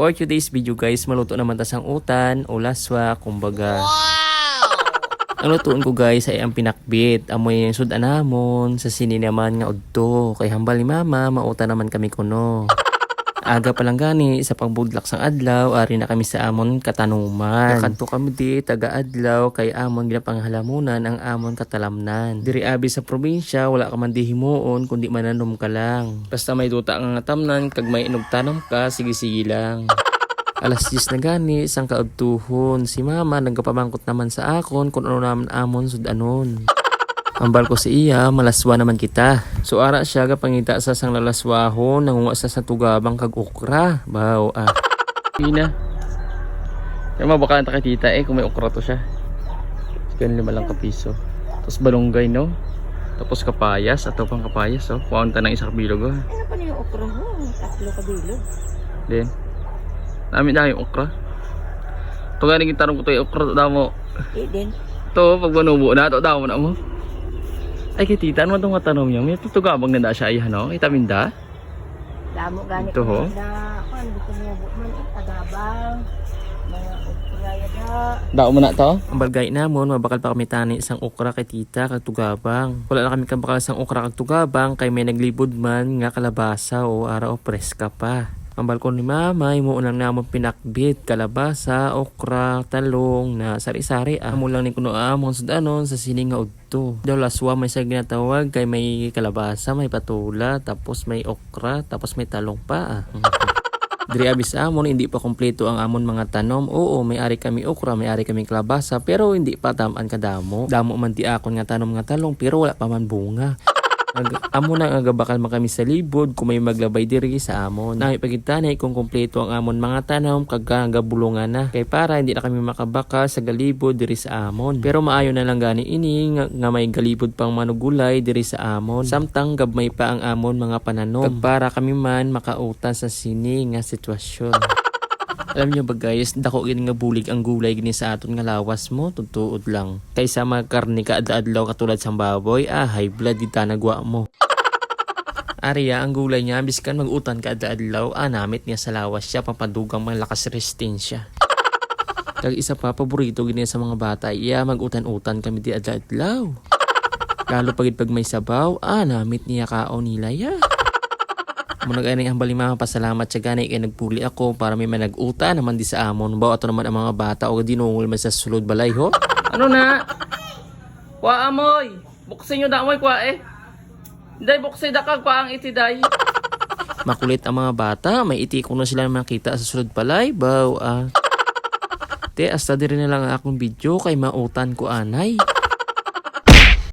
For today's video guys, maluto naman tas ang utan o laswa, kumbaga. Ang lutuan ko guys ay ang pinakbit. Amoy yung sudan namon, sa sini naman nga udto. Kay hambal ni mama, mauta naman kami kuno. Aga pa lang gani, sa pangbudlak sang adlaw, ari na kami sa amon katanuman. Kakanto kami di, taga adlaw, kay amon ginapanghalamunan ang amon katalamnan. Diri abi sa probinsya, wala ka man di himuon, kundi mananom ka lang. Basta may duta nga tamnan, kag may inugtanom ka, sige-sige lang. Alas 10 na gani, isang kaabtuhon. Si mama nagkapamangkot naman sa akon kung ano naman amon sudanon. Ambal ko sa iya, malaswa naman kita. So ara siya kapangita sa sang lalaswahon, nangunga sa sa tugabang kag okra. Baw, ah. Pina. Kaya mabaka ta kay tita eh, kung may okra to siya. Ganun lima lang kapiso. Tapos balonggay, no? Tapos kapayas, ato pang kapayas, oh. Kuhaan ta ng isang bilog, oh. Ano pa yung okra ho? Tatlo ka bilog. Then, namin na yung okra. Ito nga naging tanong ko to yung okra, to daw mo. Eh din. To, pag manubo na, to daw mo na mo. Ay, kay tita, ano itong tanong niya? May tutugabang na da siya, ay, ano? Itaminda? Damo gani Ito, ho? Na, kung ano gusto mo man eh, tagabang. Mga okra yada. Dao mo na to? Ang balgay namon, mabakal pa kami tani isang okra kay tita kag tugabang. Wala na kami kabakal isang okra kag tugabang kay may naglibod man nga kalabasa o ara o preska pa. Ang balkon ni mama, imo lang namon pinakbit, kalabasa, okra, talong, na sari-sari ah. Amo lang ni kuno amon sa danon sa sining nga udto. Daw laswa may sa ginatawag kay may kalabasa, may patula, tapos may okra, tapos may talong pa ah. Diri abis amon hindi pa kompleto ang amon mga tanom. Oo, may ari kami okra, may ari kami kalabasa, pero hindi pa tamaan kadamo. Damo man ti akon nga tanom nga talong, pero wala pa man bunga. Ag amo na nga gabakal man kami sa libod kung may maglabay diri sa amon. Nami pagitanay kung kompleto ang amon mga tanom kag gabulungan na. Kay para hindi na kami makabaka sa galibod diri sa amon. Pero maayo na lang gani ini nga, nga may galibod pang manugulay diri sa amon. Samtang gabmay pa ang amon mga pananom. Kag para kami man makautan sa sini nga sitwasyon. Alam niyo ba guys, dako gini nga bulig ang gulay gini sa aton nga lawas mo, tutuod lang. Kaysa mga karni ka adlaw katulad sa baboy, ah, high blood di tanagwa mo. Arya, ang gulay niya, biskan mag-utan ka adlaw, ah, namit niya sa lawas siya, pampadugang malakas resistensya. Kag isa pa, paborito gini sa mga bata, iya, mag-utan-utan kami di adlaw. Lalo pagid pag may sabaw, ah, namit niya kaon nila ya. Muna gani ang bali mga pasalamat sa gani kay nagpuli ako para may manag-uta naman di sa amon. Bawa ato naman ang mga bata o dinungol man sa sulod balay ho. Ano na? Kwa amoy. Buksin nyo da amoy kwa eh. Day buksin da kag kwa ang itiday. Makulit ang mga bata, may itikong na sila makita sa sulod balay. Baw ah. Te, hasta diri na lang ang akong video kay mautan ko anay.